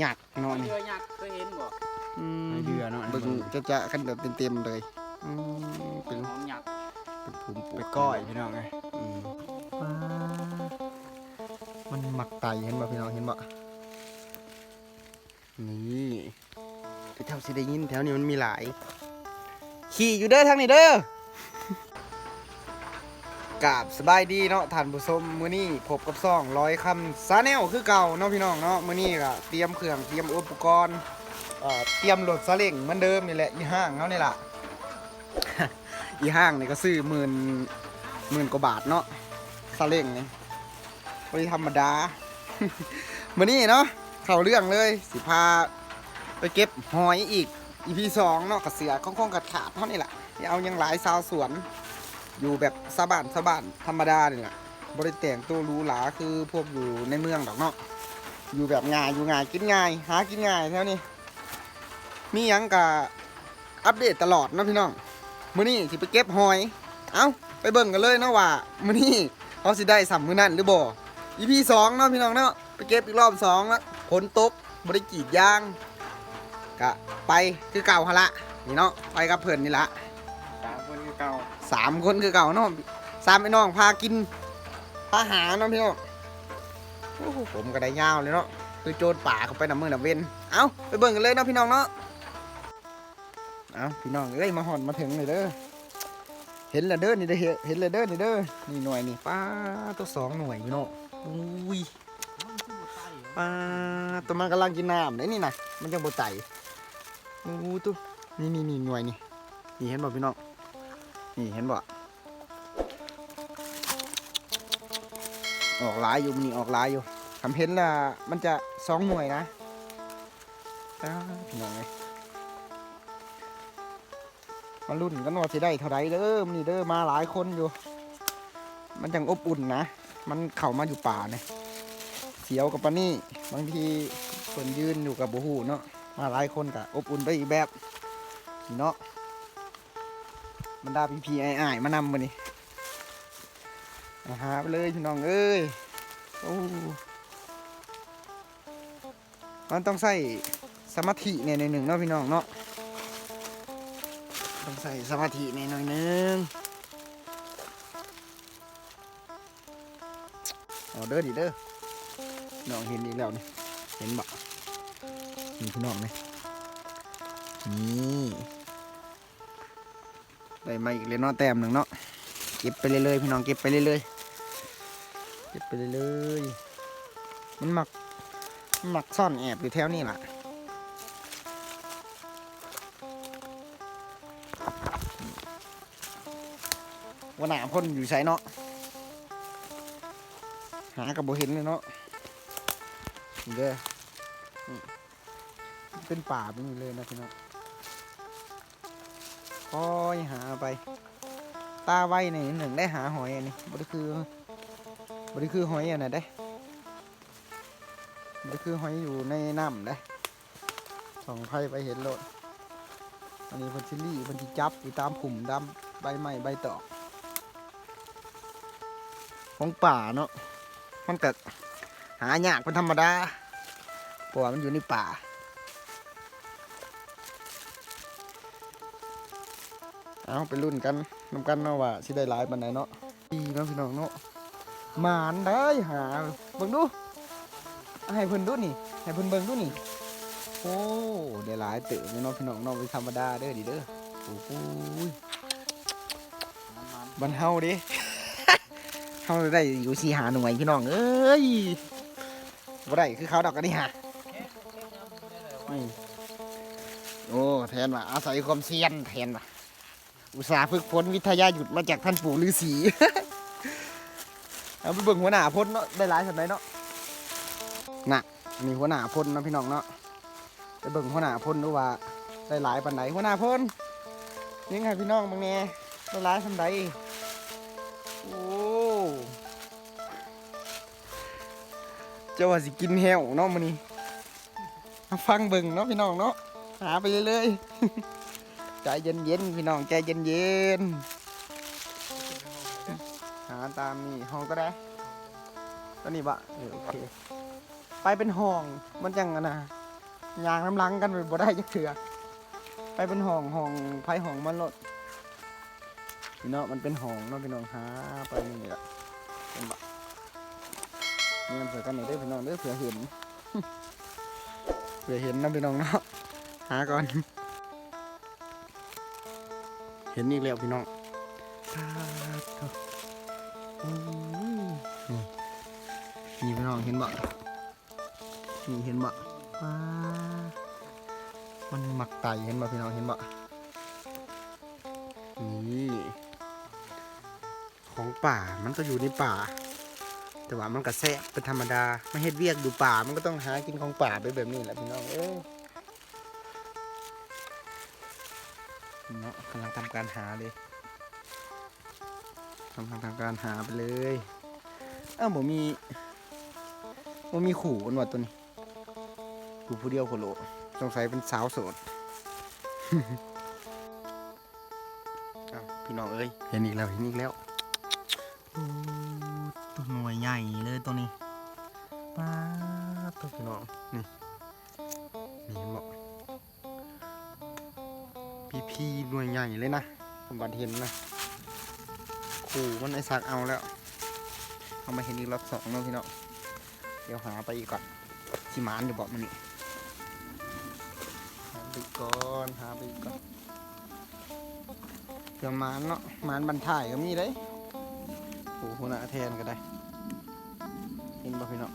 หยักเนาะนี่เรือยักษ์เคยเห็นบ่อืมให้เรือเนาะเบิ่งจะจะๆกันแบบเต็มๆเลยอืมเป็นหอมยักษ์เป็นภูมิปไปลูกก้อยพี่น้องไงอืมมันหมักไตเห็นบ่พี่น้องเห็นบ่นี่แต่แถวสิได้ยินแถวนี้มันมีหลาย ขี่อยู่เด้อทางนี้เด้อ กาบสบายดีเนาะท่านผู้ชมมื้อนี้พบกับซ่องร้อยคำซาแนลคือเก่าเนาะพี่น้องเนาะมื้อนี้ก็เตรียมเครื่องเตรียมอุปกรณ์เอ่อเตรียมรถซาเล้งเหมือนเดิมนี่แหละอีห้างเขานี่ล่ะ อีห้างนี่ก็ซื้อหมื่นหมื่นกว่าบาทเนาะซาเล้งนี่บ่ได้ธรรมดา มื้อนี้เนาะเข้าเรื่องเลยสิพาไปเก็บหอยอีก EP สองเนาะกับเสือค่องๆกัดขาดเท่านี้แหละอย่าเอายังหลายสาวสวน อยู่แบบสะบานสะบานธรรมดาเนี่ยแหละบริแต่งตัวรูหราคือพวกอยู่ในเมืองดอกเนาะอยู่แบบง่ายอยู่ง่ายกินง่าย หากินง่ายแถวนี้มียังกะอัปเดตตลอดเนาะพี่น้องมื้อนี้สิไปเก็บหอย เอ้าไปเบิ่งกันเลยเนาะว่ามื้อนี้เขาสิได้สัมมื้อนั้นหรือบ่ EP สองเนาะพี่น้องเนาะไปเก็บอีกรอบสองแล้วฝนตกบริกีดยางก็ไปคือเก่าหนละนี่เนาะไปกับเพื่อนนี่ละ คือเก่าสามคนคือเก่าเนาะสามไอ้น้องพากินพาหาเนาะพี่น้องโอ้โหผมก็ได้ยาวเลยเนาะคือโจรป่าเขาไปนำมือนำเว้นเอาไปเบิ่งกันเลยเนาะพี่น้องเนาะเอาพี่น้องเอ้ยมาหอนมาถึงเลยเด้อเห็นล้วเด้อนี่เด้อเห็นล้วเด้อนี่เด้อนี่หน่วยนี่ป้าตัวสองหน่วยพี่น้องอุ้ยป้าตัวมันกำลังกินน้ำเลยนี่นะมันจะบ่ไตโอ้ตุ๊นี่นี่นี่หน่วยนี่นี่เห็นบ่พี่น้อง นี่เห็นบ่ออกลายอยู่มันนี่ออกลายอยู่คำเห็นละมันจะสองหน่วยนะอ้าวพี่น้องไงมารุ่นกันว่าสิได้เท่าไรเด้อมนี่เด้อมาหลายคนอยู่ มันจังอบอุ่นนะ มันเข้ามาอยู่ป่าเนี่ยเสียวกับปานนี่บางทีคนยืนอยู่กับบูฮูเนาะมาหลายคนกะอบอุ่นไปอีกแบบเนาะ บรรดาพี่พี่ไอ้ไอ้มานำมานี่มาหาไปเลยพี่น้องเอ้ยโอ้มันต้องใส่สมาธิในในหนึ่งเนาะพี่น้องเนาะต้องใส่สมาธิในหน่อยหนึงเอาเด้อดิเด้อน้องเห็นอีกแล้วนี่เห็นบ่นี่พี่น้องไหมนี่ ได้มาอีกเลยเนาะแต้มหนึ่งเนาะเก็บไปเรื่อยๆพี่น้องเก็บไปเรื่อยๆเก็บไปเรื่อยๆมันหมักมันหมักซ่อนแอบอยู่แถวนี้แหละวันหนาพ่นอยู่ใส่เนาะหากับโบเห็นเลยเนาะเด้อเป็นป่าเป็นอย่างนี้เลยนะพี่น้อง คอยหาไป ตาไวในหนึ่งได้หาหอยอันนี้บริคือบริคือหอยอันไหนได้บริคือหอยอยู่ในน้ำได้ส่องไพ่ไปเห็นโลดอันนี้พันชิลี่พันชิจับอยู่ตามผุ่มดำใบไม้ใบตอกของป่าเนาะมันก็หายากเป็นธรรมดาเพราะว่ามันอยู่ในป่า เอาไปรุ่นกันนำกันเนาะว่าสิได้หลายปานไหนเนาะดีเนาะพี่น้องเนาะหมานได้หาเบิ่งดู ให้เพิ่นดูนี่ ให้เพิ่นเบิ่งดูนี่ โอ้ได้หลายเติบเนาะพี่น้องเนาะเป็นธรรมดาเด้อดิเด้อโอ้โหยบันเฮาเด้เฮาได้อยู่สีหาหน่วยพี่น้องเอ้ยบ่ได้คือเขาดอกกันนี่ฮะโอ้แทนว่าอาศัยความเซียนแทนว่า อุตสาห์ฝึกฝนวิทยาหยุดมาจากท่านปู่ฤาษีเอาไปเบิ่งหัวหน้าพ่นเนาะได้หลายสันไดเนาะน่ะอันนี้หัวหน้าพ่นนะพี่น้องเนาะไปเบิ่งหัวหน้าพ่นดูว่าได้หลายปันไหนหัวหน้าพ่นยังไงพี่น้องบางแน่ได้หลายสันไดโอ้เจ้าว่าสิกินแฮวเนาะมื้อนี้ฟังเบิ่งเนาะพี่น้องเนาะหาไปเรื่อยๆ ใจเย็นๆพี่น้องใจเย็นๆหาตามนี่ห้องก็ได้ตัวนี้บะโอเคไปเป็นห้องมันจังอะนะยางน้ำลังกันไปบ่ได้จักเถื่อไปเป็นห้องห้องไผห้องมันรถพี่น้องมันเป็นห้องเนาะพี่น้องหาไปนี่แหละเป็นบ่นี่มันเผื่อกันหน่อยเด้อพี่น้องเด้อเผื่อเห็นเผื่อเห็นนะพี่น้องเนาะหาก่อน เห็นอีกแล้วพี่น้องปาดโถ่โอ้ยนี่นี่พี่น้องเห็นบ่นี่เห็นบ่ว้ามันหมักไตเห็นบ่พี่น้องเห็นบ่นี่ของป่ามันก็อยู่ในป่า แต่ว่ามันก็แซ่บเป็นธรรมดาไม่เฮ็ดเวียกอยู่ป่ามันก็ต้องหากินของป่าไปแบบนี้แหละพี่น้องเอ้ ทำการหาเลยกำลังทำการหาไปเลยเอ้าผมมีผมมีขู่อันว่าตัวนี้ขู่ผู้เดียวโคโลสงสัยเป็นสาวโสดเอ้าพี่น้องเอ้ยเห็นอีกแล้วเห็นอีกแล้วโอ้ตัวหน่วยใหญ่เลยตัวนี้ป้าดตัวพี่น้องนี่นี่เห็นบอก พี่พี่หน่วยใหญ่เลยนะผมบัดเห็นนะขู่มันไอสักเอาแล้ว เอามาเห็นอีกรอบสองเนาะพี่น้องเดี๋ยวหาไปอีกก่อนที่มานอยู่บอกมันนี่หาไปก่อนหาไปก่อนเดี๋ยวมานเนาะมานบันถ่ายก็มีเลยโอ้โหหน้าแทนก็ได้เห็นบ่พี่น้อง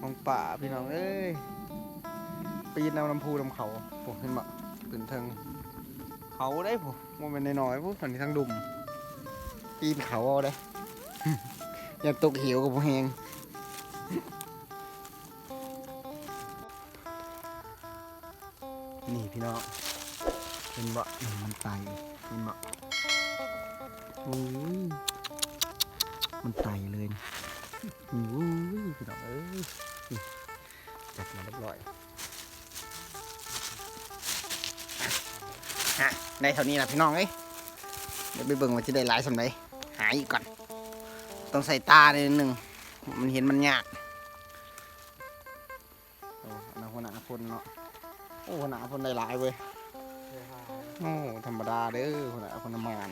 ของป่าพี่น้องเอ้ยปีนเอาลำพูลำเขาผมเห็นบ่ขึ้นเทิงเขาได้ผมมันเป็นน้อยๆพวกฝันที่ทางดุมปีนเขาเอาได้ อย่าตกเหวกับพวกแหงนี่พี่น้องเป็นบ่มันไตเป็นบ่อุ้ยมันไตเลยนี่ อุ้พี่น้องเอ้ยจัดมาเรียบร้อยฮะได้เท่านี้นะพี่น้องเอ้ยเดี๋ยวไปเบิ่งว่าจะได้หลายสำไรหาอีกก่อน ต้องใส่ตาเลยหนึ่งมันเห็นมันยากโอ้อนาคตนาคนเนาะโอ้หนาคนได้หลายเว้ยโอ้ธรรมดาเด้อคนละคนละมาน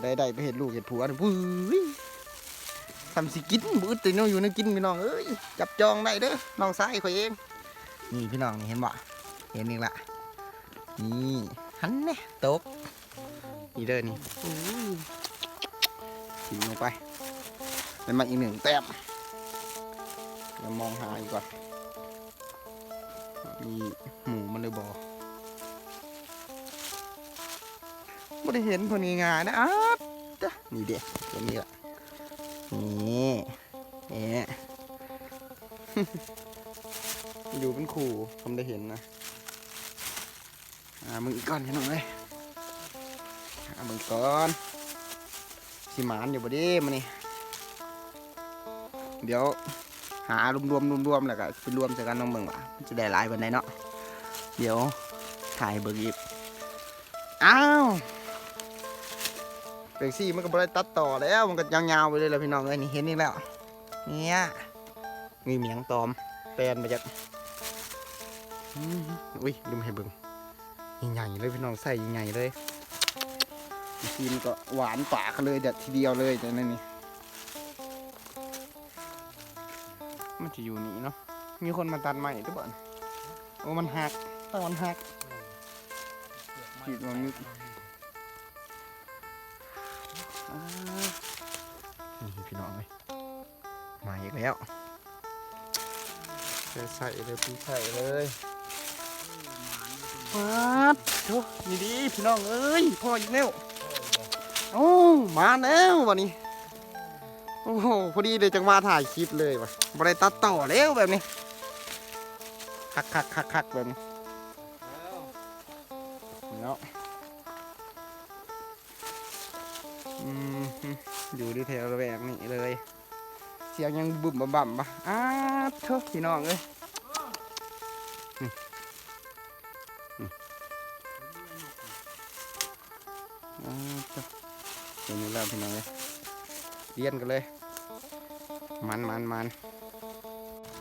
ได้ได้ไปเห็นลูกเห็นผัวเนี่ปุ้ย ทำสิกินบื้อตีน้องอยู่นึกกินพี่น้องเอ้ยจับจองได้เด้อน้องซ้ายข่อยเองนี่พี่น้องนี่เห็นบ่เห็นอีกละนี่หันแน่ตกนี่เด้อนี่ทิ้งลงไปเป็นมาอีกหนึ่งแต้มเดี๋ยวมองหาอีกก่อนมีหมูมันเลยบ่ไม่ได้เห็นคนง่ายๆนะอาดจ้ะนี่เด็กตัวนี้แหละ นี่เอ๊ะอยู่เป็นขู่ผมได้เห็นนะอ่ามึงอีกก่อนให้หน่อยเลยอ่ามึงก่อนสิหมานอยู่บ่ด้มานี่เดี๋ยวหารวมรวมรวมรวมๆแล้วก็ไปรวมใส่กันน้องเบิ่งว่าจะได้หลายบันไดเนาะเดี๋ยวถ่ายเบิ่งอีกอ้าว เปกซี่มันก็บ่ได้ตัดต่อแล้วมันก็ยาวๆไปเลยแหละพี่น้องเอ้ยนี่เห็นนี่แล้วเนี่ยมีเหมียงตอมแปลนมาจากอืมอุ้ยลืมให้เบิ่งใหญ่ๆเลยพี่น้องใส่ใหญ่ๆเลยกินก็หวานปากเลยเด็ดทีเดียวเลยแต่นั่นนี่มันจะอยู่นี่เนาะมีคนมาตัดใหม่ทุกคนโอ้มันหักต้องมันหักขีดมันนึ นี่พี่น้องเลยมาอีกแล้วใส่ใส่เลยพี่ใส่เลยมาดโถนี่ดีพี่น้องเอ้ยพ่ออีกแล้วโอ้มาแล้ววันนี้โอ้โหพอดีเลยจังมาถ่ายคลิปเลยว่ะบริตัดต่อแล้วแบบนี้คักคักคักคักแบบนี้เนาะ อยู่ที่แถวระแวกนี่เลย เสียงยังบุ่มบ่บ่ำปะอ้าเถอะพี่น้องเอ้ยนี่นี่อ้าเถอะเดี๋ยวนี้แล้วพี่น้องเอ้ยเรียนกันเลย มันมันมัน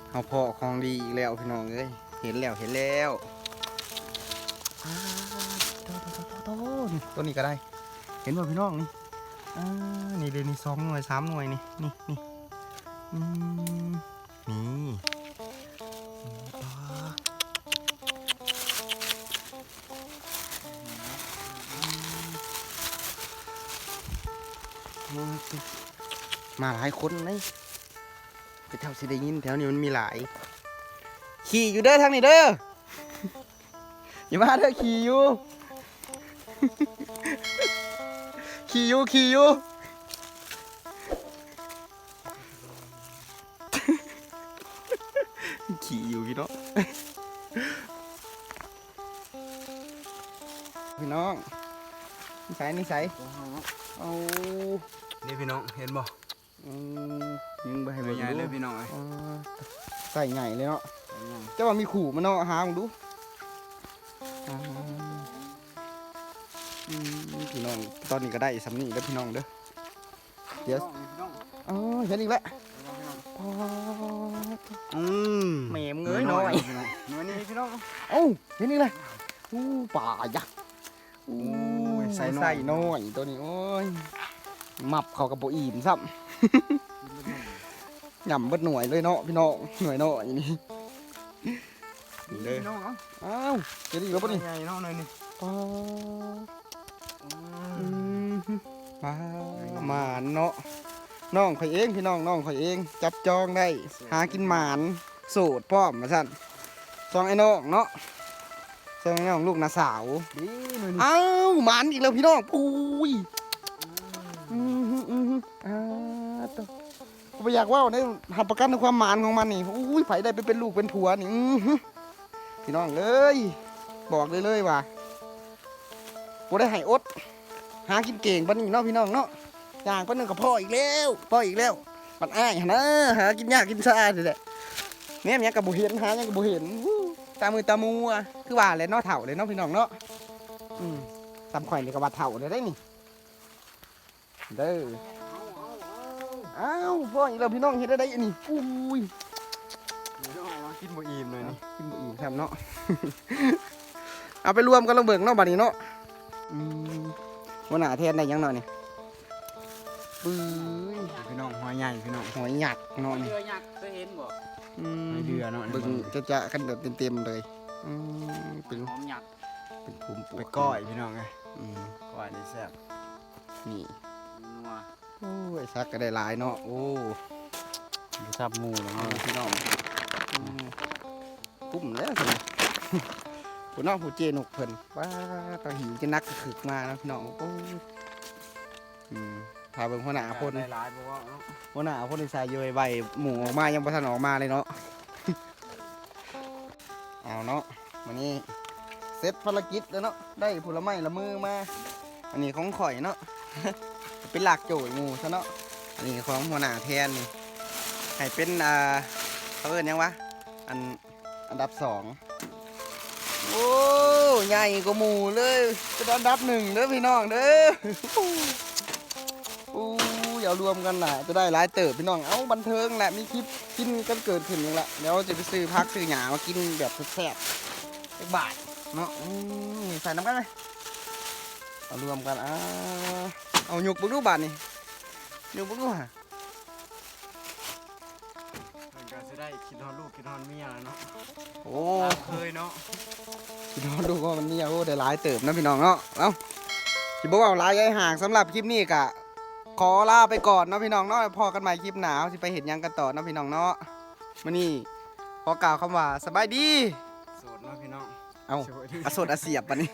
เอาพอของดีอีกแล้วพี่น้องเอ้ยเห็นแล้วเห็นแล้วอาโตโตโตโตตัวนี้ก็ได้ เห็นป่ะพี่น้องนี่ อ่านี่เดี๋ยวนี้สองหน่วยสามหน่วยนี่นี่นี่นี่มมาหลายคนเลยไปแถวสิได้ยินแถวนี้มันมีหลาย ขี่อยู่เด้อทางนี้เด้ออย่ามาเด้อขี่อยู่ ขี่อยู่ขี่อยู่ขี่อยู่พี่น้อง พี่น้องนิสัยนิสัยเอานี่พี่น้องเห็นบ่อืมยิงไปให้ใหเบิ่งญ่ๆเลยดูพี่น้องเอ้ยอ่าใส่ใหญ่เลยเนาะเจ้าว่ามีขู่มันเนาะหามึงดู งตอนนี้ก็ได้สำนีแล้วพี่น้องเด้อเดี๋ยวพี่น้องอ๋อเห็นอีกแล้วอ๋ออืมแหม่มึงเอ้ยน้อยพี่น้องหน่วยนี้พี่น้องเอ้าเห็นอีกแล้วอู้ป่ายักษ์อู้ยใส่ใส่น้อยน้อยตัวนี้โอ้ยมับเข้ากับโปอิ่มซ้ำหย่ำเบิดหน่วยเลยเนาะพี่น้องหน่วยเนาะอย่างนี้นี่เลยพี่น้องเอ้าอ้าวเห็นอีกแล้วปะนี่ใหญ่ๆเนาะหน่อยนี่ป้าอือืม มมาหมานเนาะน้องข่อยเองพี่น้องน้องข่อยเอง จับจองได้ หากินหมานโสดพร้อมมาสั่นซองไอ้น้องเนาะซองไอ้น้องลูกนาสาวดีหน่อยนี่อ้าวหมานอีกแล้วพี่น้องปุ้ยอืมฮึอืมฮึอ่าตัวผมอยากว่าได้หับประกันในความหมานของมันนี่อุ้ยไผได้ไปเป็นลูกเป็นผัวนี่อื้อหือพี่น้องเอ้ยบอกเลยเลยว่าบ่ได้ให้อด หากินเก่งปานนี้เนาะพี่น้องเนาะอย่างปานนึงกับพ่ออีกแล้วพ่ออีกแล้ว มันอ้ายหั่นนะหากินยากกินซ่านี่แหละแม่มยังกับบ่เห็นหายังกับบ่เห็นวู้ตามือตามัวคือว่าแหละเนาะเฒ่าเลยเนาะพี่น้องเนาะอืมตำข่อยนี่ก็ว่าเฒ่าเลยได้นี่เด้ออ้าวพ่ออีกแล้วพี่น้องเฮ็ดได้ได้อันนี้อุ้ยพี่น้องเอากินบ่อิ่มเลยนี่กินบ่อิ่มครับเนาะเอาไปรวมกันลงเบิ่งเนาะบัดนี้เนาะอืม หัวหน้าแทนได้ยังเนาะนี่ปื้ยพี่น้องหัวใหญ่พี่น้องหอยหยักเนาะนี่เดือยักษ์เคยเห็นบ่อืมไม่เดือเนาะเบิ่งจะจะกันแบบเต็มๆเลยอืมเป็นหอมยักษ์เป็นภูมิปวไปดก้อยพี่น้องเอ้ยอืมก้อยนี่แซ่บนี่ นัวโอ้ยซักก็ได้หลายเนาะ โอ้บ่ซับหมูแล้วเอาเนาะพี่น้องอืมกุ้มแล้วสินะ ผู้น้องผู้เจนกเพิ่นว้าตาหิวจะนักกระขึกมานะพี่น้องโอ้ยอืมพาเบิ่งหัวหน้าพ่นได้หลายบ่ว่าเนาะหัวหน้าพ่นในสายเยยใบหมูออกมายังบ่ทันออกมาเลยเนาะเอาเนาะวันนี้เสร็จภารกิจแล้วเนาะได้ผลไม้ละมือมาอันนี้ของข่อยเนาะเป็นหลักโจยหมูซะเนาะอันนี้ของหัวหน้าแทนนี่ให้เป็นอ่าเขาเอิ้นหยังวะอันอันดับสอง โอ้ใหญ่กว่าหมูเลยเป็นอันดับหนึ่งเด้อพี่น้องเด้ออู้อย่ารวมกันน่ะจะได้หลายเติบพี่น้อง เอ้าบันเทิงแหละ มีคลิปกินกันเกิดขึ้นอย่างละเดี๋ยวจะไปซื้อพักซื้อหยามากินแบบแซ่บๆสักบาทเนาะใส่น้ำกันเลยเอารวมกันอ่าเอาหยกบุกดูบาทนี่หยกบุกดูฮะ คิดฮอดลูกคิดฮอดเมียแล้วเนาะโอ้เคยเนาะพี่น้องดูว่ามันนี่โอ้ได้หลายเติบนะพี่น้องเนาะเอ้าคิดบอกว่าหลายไอ้ห่างสำหรับคลิปนี้กะขอลาไปก่อนเนาะพี่น้องเนาะพอกันใหม่คลิปหนาวสิไปเห็นยังกันต่อเนาะพี่น้องเนาะมื้อนี้ขอกล่าวคำว่าสบายดี โสดเนาะพี่น้องเอ้าสวัสดีอโสดอาเสียบปะนี่